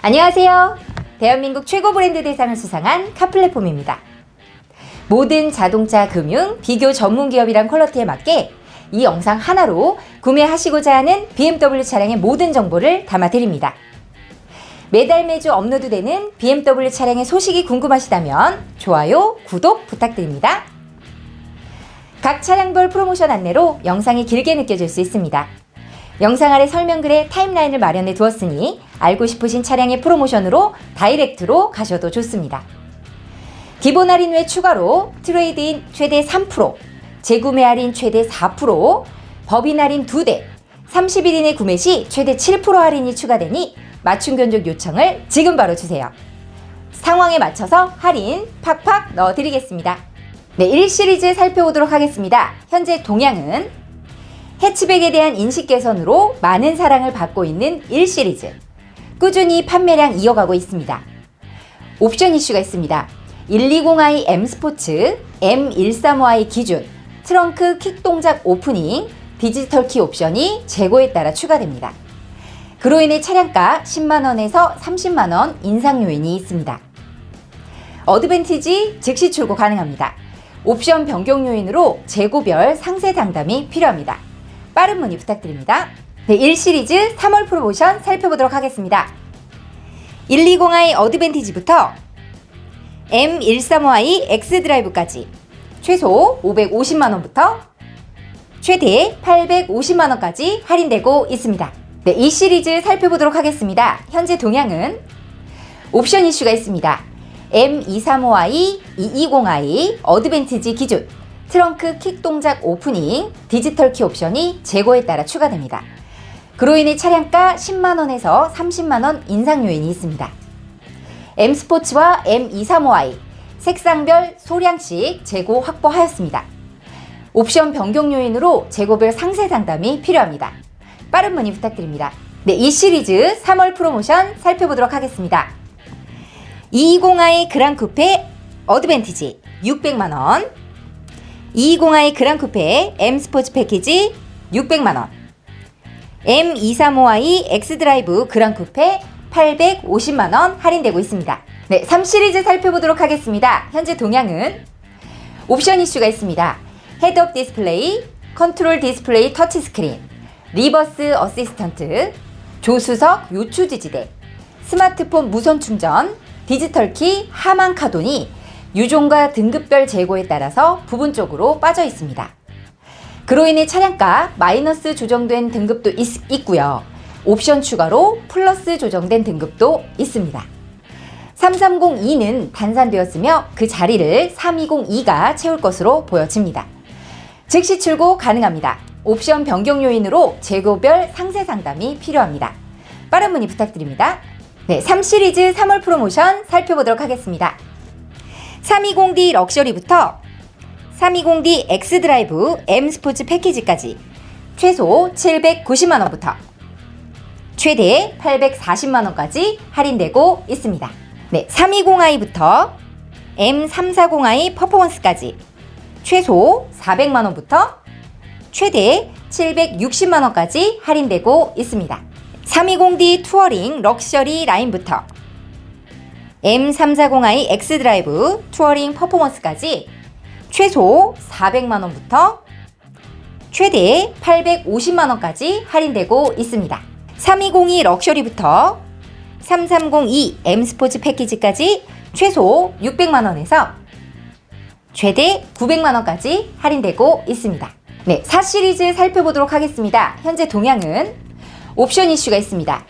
안녕하세요. 대한민국 최고 브랜드 대상을 수상한 카플랫폼입니다. 모든 자동차 금융 비교 전문 기업이란 퀄러티에 맞게 이 영상 하나로 구매하시고자 하는 BMW 차량의 모든 정보를 담아드립니다. 매달 매주 업로드되는 BMW 차량의 소식이 궁금하시다면 좋아요, 구독 부탁드립니다. 각 차량별 프로모션 안내로 영상이 길게 느껴질 수 있습니다. 영상 아래 설명글에 타임라인을 마련해 두었으니 알고 싶으신 차량의 프로모션으로 다이렉트로 가셔도 좋습니다. 기본 할인 외 추가로 트레이드인 최대 3%, 재구매 할인 최대 4%, 법인 할인 2대, 30일 이내 구매 시 최대 7% 할인이 추가되니 맞춤 견적 요청을 지금 바로 주세요. 상황에 맞춰서 할인 팍팍 넣어드리겠습니다. 네, 1시리즈 살펴보도록 하겠습니다. 현재 동향은 해치백에 대한 인식 개선으로 많은 사랑을 받고 있는 1시리즈. 꾸준히 판매량 이어가고 있습니다. 옵션 이슈가 있습니다. 120i M 스포츠, M135i 기준, 트렁크 킥 동작 오프닝, 디지털 키 옵션이 재고에 따라 추가됩니다. 그로 인해 차량가 10만원에서 30만원 인상 요인이 있습니다. 어드밴티지 즉시 출고 가능합니다. 옵션 변경 요인으로 재고별 상세 상담이 필요합니다. 빠른 문의 부탁드립니다. 네, 1시리즈 3월 프로모션 살펴보도록 하겠습니다. 120i 어드밴티지부터 M135i X드라이브까지 최소 550만원부터 최대 850만원까지 할인되고 있습니다. 네, 이 시리즈 살펴보도록 하겠습니다. 현재 동향은 옵션 이슈가 있습니다. M235i, 220i, 어드밴티지 기준, 트렁크 킥 동작 오프닝, 디지털 키 옵션이 재고에 따라 추가됩니다. 그로 인해 차량가 10만원에서 30만원 인상 요인이 있습니다. M 스포츠와 M235i 색상별 소량씩 재고 확보하였습니다. 옵션 변경 요인으로 재고별 상세 상담이 필요합니다. 빠른 문의 부탁드립니다. 네, 이 시리즈 3월 프로모션 살펴보도록 하겠습니다. 220i 그랑 쿠페 어드밴티지 600만원 220i 그랑 쿠페 M 스포츠 패키지 600만원 M235i 엑스드라이브 그랑 쿠페 850만원 할인되고 있습니다. 네, 3시리즈 살펴보도록 하겠습니다. 현재 동향은 옵션 이슈가 있습니다. 헤드업 디스플레이, 컨트롤 디스플레이 터치 스크린, 리버스 어시스턴트, 조수석 요추 지지대, 스마트폰 무선 충전, 디지털 키 하만 카돈이 유종과 등급별 재고에 따라서 부분적으로 빠져 있습니다. 그로 인해 차량가 마이너스 조정된 등급도 있, 있고요. 옵션 추가로 플러스 조정된 등급도 있습니다. 3302는 단산되었으며 그 자리를 3202가 채울 것으로 보여집니다. 즉시 출고 가능합니다. 옵션 변경 요인으로 재고별 상세 상담이 필요합니다. 빠른 문의 부탁드립니다. 네, 3시리즈 3월 프로모션 살펴보도록 하겠습니다. 320D 럭셔리부터 320D X드라이브 M 스포츠 패키지까지 최소 790만 원부터 최대 840만 원까지 할인되고 있습니다. 네, 320i부터 M340i 퍼포먼스까지 최소 400만 원부터 최대 760만 원까지 할인되고 있습니다. 320D 투어링 럭셔리 라인부터 M340i X드라이브 투어링 퍼포먼스까지 최소 400만원부터 최대 850만원까지 할인되고 있습니다. 3202 럭셔리부터 3302 M 스포츠 패키지까지 최소 600만원에서 최대 900만원까지 할인되고 있습니다. 네, 4시리즈 살펴보도록 하겠습니다. 현재 동향은 옵션 이슈가 있습니다.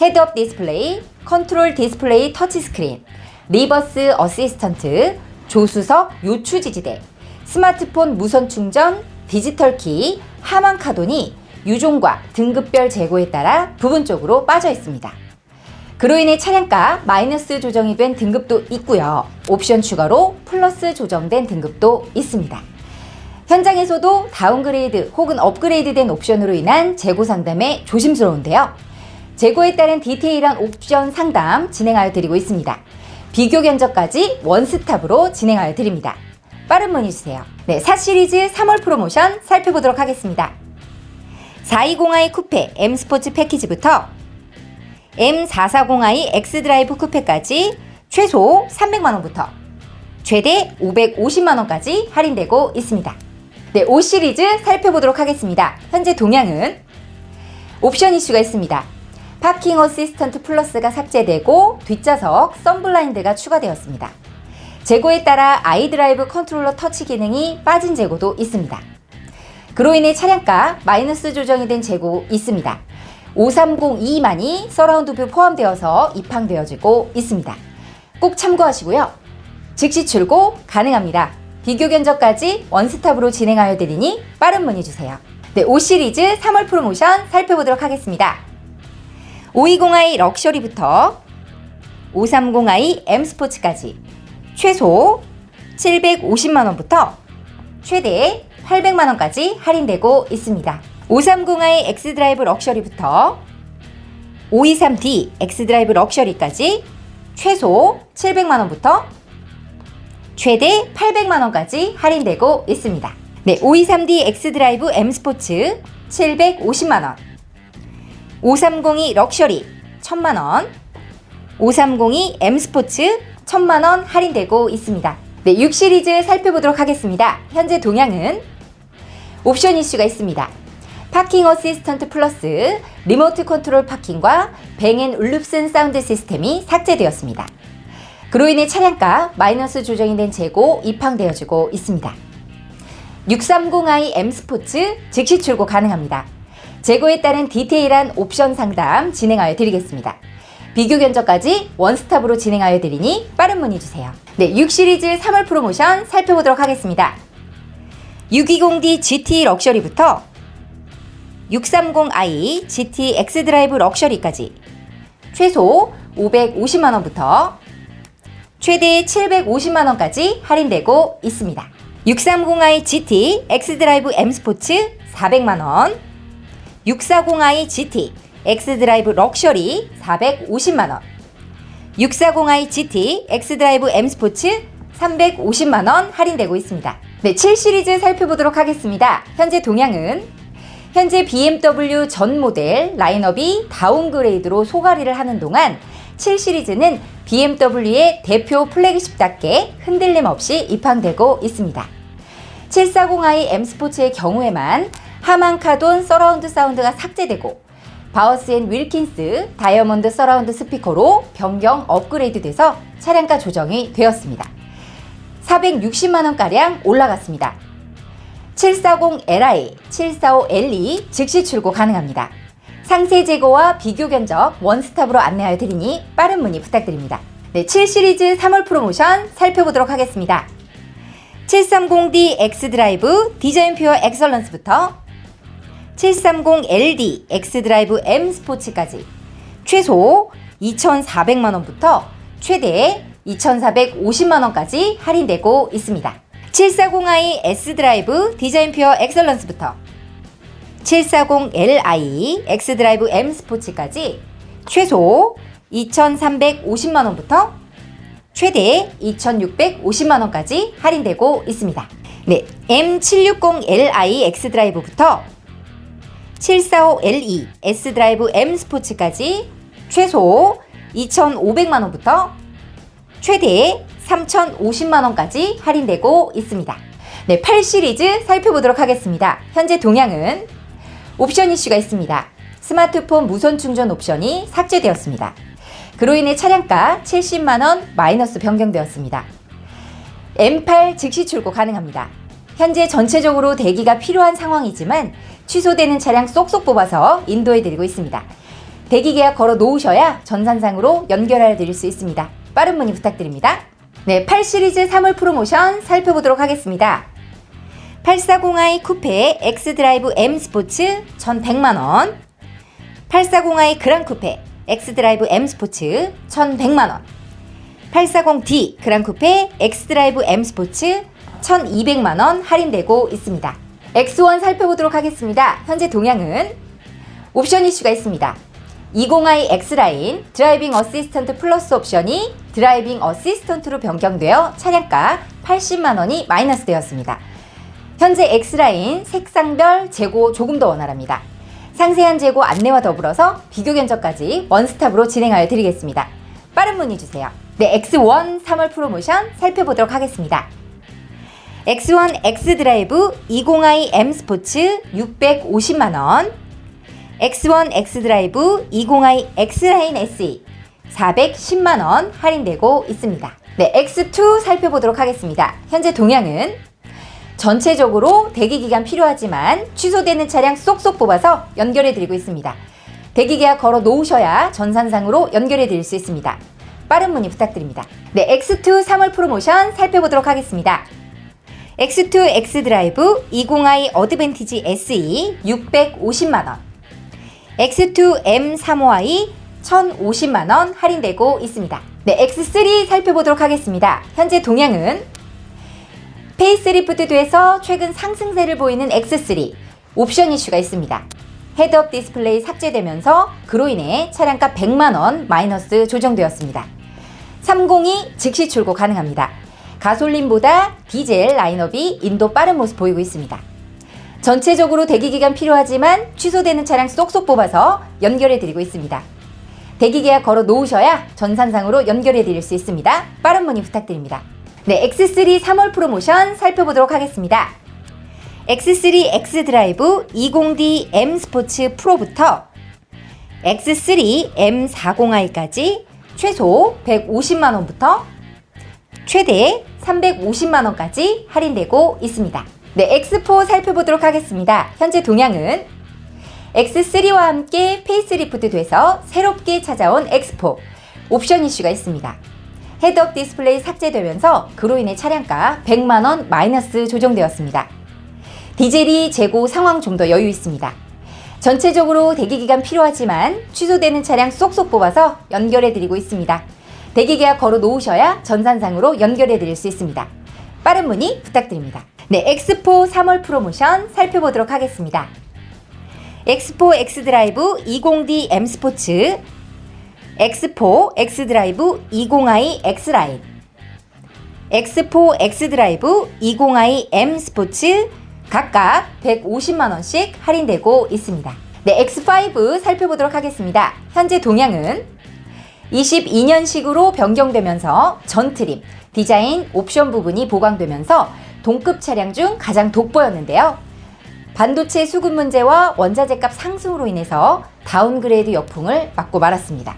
헤드업 디스플레이, 컨트롤 디스플레이 터치 스크린, 리버스 어시스턴트, 조수석 요추 지지대, 스마트폰 무선 충전, 디지털 키, 하만 카돈이 유종과 등급별 재고에 따라 부분적으로 빠져 있습니다. 그로 인해 차량가 마이너스 조정이 된 등급도 있고요. 옵션 추가로 플러스 조정된 등급도 있습니다. 현장에서도 다운그레이드 혹은 업그레이드된 옵션으로 인한 재고 상담에 조심스러운데요. 재고에 따른 디테일한 옵션 상담 진행하여 드리고 있습니다. 비교 견적까지 원스톱으로 진행하여 드립니다. 빠른 문의 주세요. 네, 4 시리즈 3월 프로모션 살펴보도록 하겠습니다. 420i 쿠페 M 스포츠 패키지부터 M440i X드라이브 쿠페까지 최소 300만원부터 최대 550만원까지 할인되고 있습니다. 네, 5 시리즈 살펴보도록 하겠습니다. 현재 동향은 옵션 이슈가 있습니다. 파킹 어시스턴트 플러스가 삭제되고 뒷좌석 썬블라인드가 추가되었습니다. 재고에 따라 아이드라이브 컨트롤러 터치 기능이 빠진 재고도 있습니다. 그로 인해 차량가 마이너스 조정이 된 재고 있습니다. 5302만이 서라운드 뷰 포함되어서 입항되어지고 있습니다. 꼭 참고하시고요. 즉시 출고 가능합니다. 비교 견적까지 원스톱으로 진행하여 드리니 빠른 문의 주세요. 네, 5 시리즈 3월 프로모션 살펴보도록 하겠습니다. 520i 럭셔리부터 530i M 스포츠까지 최소 750만원부터 최대 800만원까지 할인되고 있습니다. 530i X드라이브 럭셔리부터 523D X드라이브 럭셔리까지 최소 700만원부터 최대 800만원까지 할인되고 있습니다. 네, 523D X드라이브 M 스포츠 750만원 530이 럭셔리 1000만원 530이 M 스포츠 1000만원 할인되고 있습니다. 네, 6 시리즈 살펴보도록 하겠습니다. 현재 동향은 옵션 이슈가 있습니다. 파킹 어시스턴트 플러스 리모트 컨트롤 파킹과 뱅앤 울룹슨 사운드 시스템이 삭제되었습니다. 그로 인해 차량가 마이너스 조정이 된 재고 입항되어지고 있습니다. 630i M 스포츠 즉시 출고 가능합니다. 재고에 따른 디테일한 옵션 상담 진행하여 드리겠습니다. 비교 견적까지 원스톱으로 진행하여 드리니 빠른 문의 주세요. 네, 6 시리즈 3월 프로모션 살펴보도록 하겠습니다. 620D GT 럭셔리부터 630i GT X 드라이브 럭셔리까지 최소 550만원부터 최대 750만원까지 할인되고 있습니다. 630i GT X 드라이브 M 스포츠 400만원 640i GT X 드라이브 럭셔리 450만원 640i GT X 드라이브 M 스포츠 350만원 할인되고 있습니다. 네, 7 시리즈 살펴보도록 하겠습니다. 현재 동향은 현재 BMW 전 모델 라인업이 다운그레이드로 소가리를 하는 동안 7 시리즈는 BMW의 대표 플래그십답게 흔들림 없이 입항되고 있습니다. 740i M 스포츠의 경우에만 하만카돈 서라운드 사운드가 삭제되고 바우스 앤 윌킨스 다이아몬드 서라운드 스피커로 변경 업그레이드 돼서 차량가 조정이 되었습니다. 460만원가량 올라갔습니다. 740Li, 745L2 즉시 출고 가능합니다. 상세 제거와 비교 견적 원스톱으로 안내하여 드리니 빠른 문의 부탁드립니다. 네, 7 시리즈 3월 프로모션 살펴보도록 하겠습니다. 730D X 드라이브 디자인 퓨어 엑설런스부터 730LD X 드라이브 M 스포츠까지 최소 2,400만원부터 최대 2,450만원까지 할인되고 있습니다. 740i S 드라이브 디자인 퓨어 엑설런스부터 740li X 드라이브 M 스포츠까지 최소 2,350만원부터 최대 2,650만원까지 할인되고 있습니다. 네, M760li X 드라이브부터 745LE S 드라이브 M 스포츠까지 최소 2,500만원부터 최대 3,050만원까지 할인되고 있습니다. 네, 8 시리즈 살펴보도록 하겠습니다. 현재 동향은 옵션 이슈가 있습니다. 스마트폰 무선 충전 옵션이 삭제되었습니다. 그로 인해 차량가 70만원 마이너스 변경되었습니다. M8 즉시 출고 가능합니다. 현재 전체적으로 대기가 필요한 상황이지만 취소되는 차량 쏙쏙 뽑아서 인도해드리고 있습니다. 대기 계약 걸어 놓으셔야 전산상으로 연결해 드릴 수 있습니다. 빠른 문의 부탁드립니다. 네, 8 시리즈 3월 프로모션 살펴보도록 하겠습니다. 840i 쿠페 X 드라이브 M 스포츠 1,100만원 840i 그랑 쿠페 X 드라이브 M 스포츠 1,100만원 840D 그랑 쿠페 X 드라이브 M 스포츠 1,200만원 할인되고 있습니다. X1 살펴보도록 하겠습니다. 현재 동향은 옵션 이슈가 있습니다. 20i X라인 드라이빙 어시스턴트 플러스 옵션이 드라이빙 어시스턴트로 변경되어 차량가 80만원이 마이너스 되었습니다. 현재 X라인 색상별 재고 조금 더 원활합니다. 상세한 재고 안내와 더불어서 비교 견적까지 원스톱으로 진행하여 드리겠습니다. 빠른 문의 주세요. 네, X1 3월 프로모션 살펴보도록 하겠습니다. X1 X 드라이브 20i M 스포츠 650만 원, X1 X 드라이브 20i X 라인 SE 410만 원 할인되고 있습니다. 네, X2 살펴보도록 하겠습니다. 현재 동향은 전체적으로 대기 기간 필요하지만 취소되는 차량 쏙쏙 뽑아서 연결해 드리고 있습니다. 대기 계약 걸어 놓으셔야 전산상으로 연결해 드릴 수 있습니다. 빠른 문의 부탁드립니다. 네, X2 3월 프로모션 살펴보도록 하겠습니다. X2 X 드라이브 20i 어드밴티지 SE 650만원, X2 M35i 1,050만원 할인되고 있습니다. 네, X3 살펴보도록 하겠습니다. 현재 동향은 페이스리프트 돼서 최근 상승세를 보이는 X3 옵션 이슈가 있습니다. 헤드업 디스플레이 삭제되면서 그로 인해 차량가 100만원 마이너스 조정되었습니다. 302 즉시 출고 가능합니다. 가솔린보다 디젤 라인업이 인도 빠른 모습 보이고 있습니다. 전체적으로 대기 기간 필요하지만 취소되는 차량 쏙쏙 뽑아서 연결해 드리고 있습니다. 대기 계약 걸어 놓으셔야 전산상으로 연결해 드릴 수 있습니다. 빠른 문의 부탁드립니다. 네, X3 3월 프로모션 살펴보도록 하겠습니다. X3 X 드라이브 20D M 스포츠 프로부터 X3 M40i까지 최소 150만원부터 최대 350만원까지 할인되고 있습니다. 네, X4 살펴보도록 하겠습니다. 현재 동향은 X3와 함께 페이스리프트 돼서 새롭게 찾아온 X4 옵션 이슈가 있습니다. 헤드업 디스플레이 삭제되면서 그로 인해 차량가 100만원 마이너스 조정되었습니다. 디젤이 재고 상황 좀 더 여유 있습니다. 전체적으로 대기 기간 필요하지만 취소되는 차량 쏙쏙 뽑아서 연결해 드리고 있습니다. 대기 계약 걸어 놓으셔야 전산상으로 연결해 드릴 수 있습니다. 빠른 문의 부탁드립니다. 네, 엑스포 3월 프로모션 살펴보도록 하겠습니다. 엑스포 X 드라이브 20D M 스포츠, 엑스포 X 드라이브 20i X 라인, 엑스포 X 드라이브 20i M 스포츠 각각 150만 원씩 할인되고 있습니다. 네, X5 살펴보도록 하겠습니다. 현재 동향은 22년식으로 변경되면서 전트림, 디자인, 옵션 부분이 보강되면서 동급 차량 중 가장 돋보였는데요. 반도체 수급 문제와 원자재 값 상승으로 인해서 다운그레이드 역풍을 맞고 말았습니다.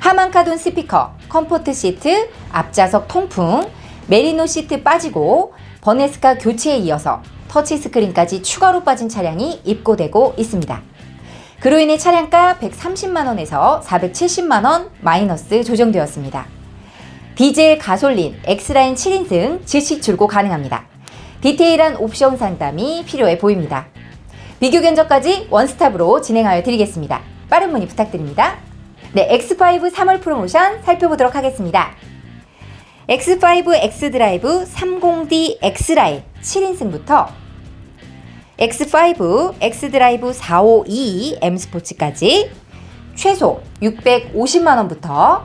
하만카돈 스피커, 컴포트 시트, 앞좌석 통풍, 메리노 시트 빠지고 버네스카 교체에 이어서 터치 스크린까지 추가로 빠진 차량이 입고되고 있습니다. 그로 인해 차량가 130만원에서 470만원 마이너스 조정되었습니다. 디젤, 가솔린, X라인 7인승 즉시 출고 가능합니다. 디테일한 옵션 상담이 필요해 보입니다. 비교 견적까지 원스톱으로 진행하여 드리겠습니다. 빠른 문의 부탁드립니다. 네, X5 3월 프로모션 살펴보도록 하겠습니다. X5 X 드라이브 30D X 라인 7인승부터 X5 X 드라이브 452 M 스포츠까지 최소 650만원부터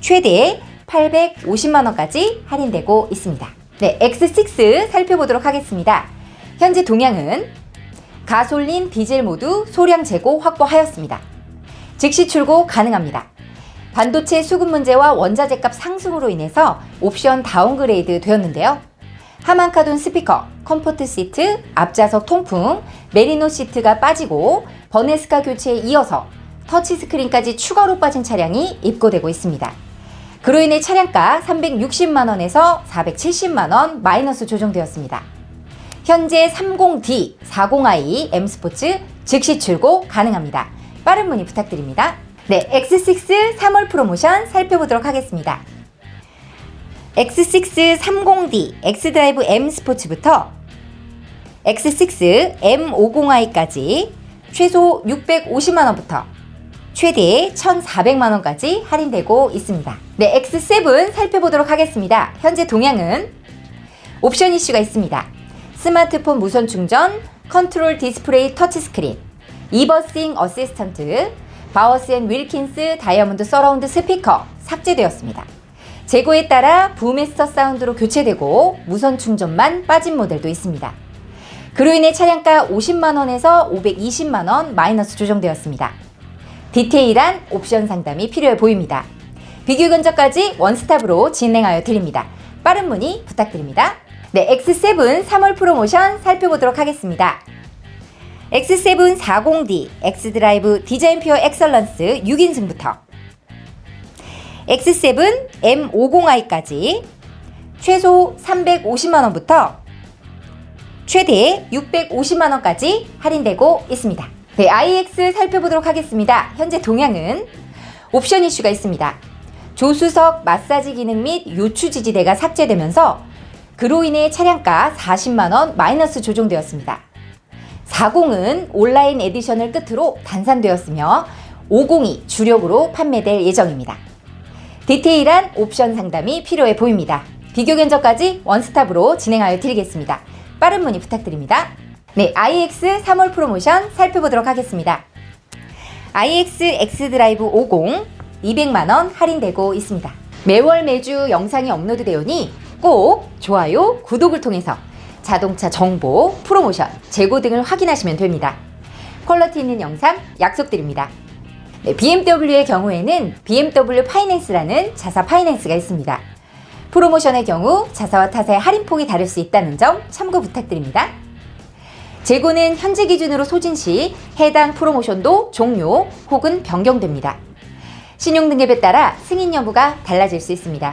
최대 850만원까지 할인되고 있습니다. 네, X6 살펴보도록 하겠습니다. 현재 동향은 가솔린, 디젤 모두 소량 재고 확보하였습니다. 즉시 출고 가능합니다. 반도체 수급 문제와 원자재 값 상승으로 인해서 옵션 다운그레이드 되었는데요. 하만카돈 스피커, 컴포트 시트, 앞좌석 통풍, 메리노 시트가 빠지고 버네스카 교체에 이어서 터치 스크린까지 추가로 빠진 차량이 입고되고 있습니다. 그로 인해 차량가 360만원에서 470만원 마이너스 조정되었습니다. 현재 30D, 40i M 스포츠 즉시 출고 가능합니다. 빠른 문의 부탁드립니다. 네, X6 3월 프로모션 살펴보도록 하겠습니다. X6 30D X 드라이브 M 스포츠부터 X6 M50i까지 최소 650만원부터 최대 1,400만원까지 할인되고 있습니다. 네, X7 살펴보도록 하겠습니다. 현재 동향은 옵션 이슈가 있습니다. 스마트폰 무선 충전, 컨트롤 디스플레이 터치스크린, 이버싱 어시스턴트, 바워스 앤 윌킨스 다이아몬드 서라운드 스피커 삭제되었습니다. 재고에 따라 부메스터 사운드로 교체되고 무선 충전만 빠진 모델도 있습니다. 그로 인해 차량가 50만 원에서 520만 원 마이너스 조정되었습니다. 디테일한 옵션 상담이 필요해 보입니다. 비교 견적까지 원스톱으로 진행하여 드립니다. 빠른 문의 부탁드립니다. 네, X7 3월 프로모션 살펴보도록 하겠습니다. X7 40D X드라이브 디자인 퓨어 엑설런스 6인승부터 X7 M50i까지 최소 350만원부터 최대 650만원까지 할인되고 있습니다. 네, IX 살펴보도록 하겠습니다. 현재 동향은 옵션 이슈가 있습니다. 조수석 마사지 기능 및 요추 지지대가 삭제되면서 그로 인해 차량가 40만원 마이너스 조정되었습니다. 40은 온라인 에디션을 끝으로 단산되었으며 50이 주력으로 판매될 예정입니다. 디테일한 옵션 상담이 필요해 보입니다. 비교 견적까지 원스톱으로 진행하여 드리겠습니다. 빠른 문의 부탁드립니다. 네, IX 3월 프로모션 살펴보도록 하겠습니다. IX X드라이브 50 200만원 할인되고 있습니다. 매월 매주 영상이 업로드되오니 꼭 좋아요, 구독을 통해서 자동차 정보, 프로모션, 재고 등을 확인하시면 됩니다. 퀄러티 있는 영상 약속드립니다. 네, BMW의 경우에는 BMW 파이낸스라는 자사 파이낸스가 있습니다. 프로모션의 경우 자사와 타사의 할인폭이 다를 수 있다는 점 참고 부탁드립니다. 재고는 현재 기준으로 소진 시 해당 프로모션도 종료 혹은 변경됩니다. 신용등급에 따라 승인 여부가 달라질 수 있습니다.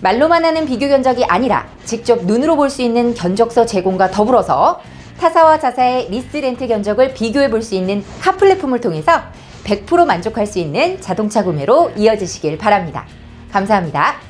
말로만 하는 비교 견적이 아니라 직접 눈으로 볼 수 있는 견적서 제공과 더불어서 타사와 자사의 리스 렌트 견적을 비교해 볼 수 있는 카 플랫폼을 통해서 100% 만족할 수 있는 자동차 구매로 이어지시길 바랍니다. 감사합니다.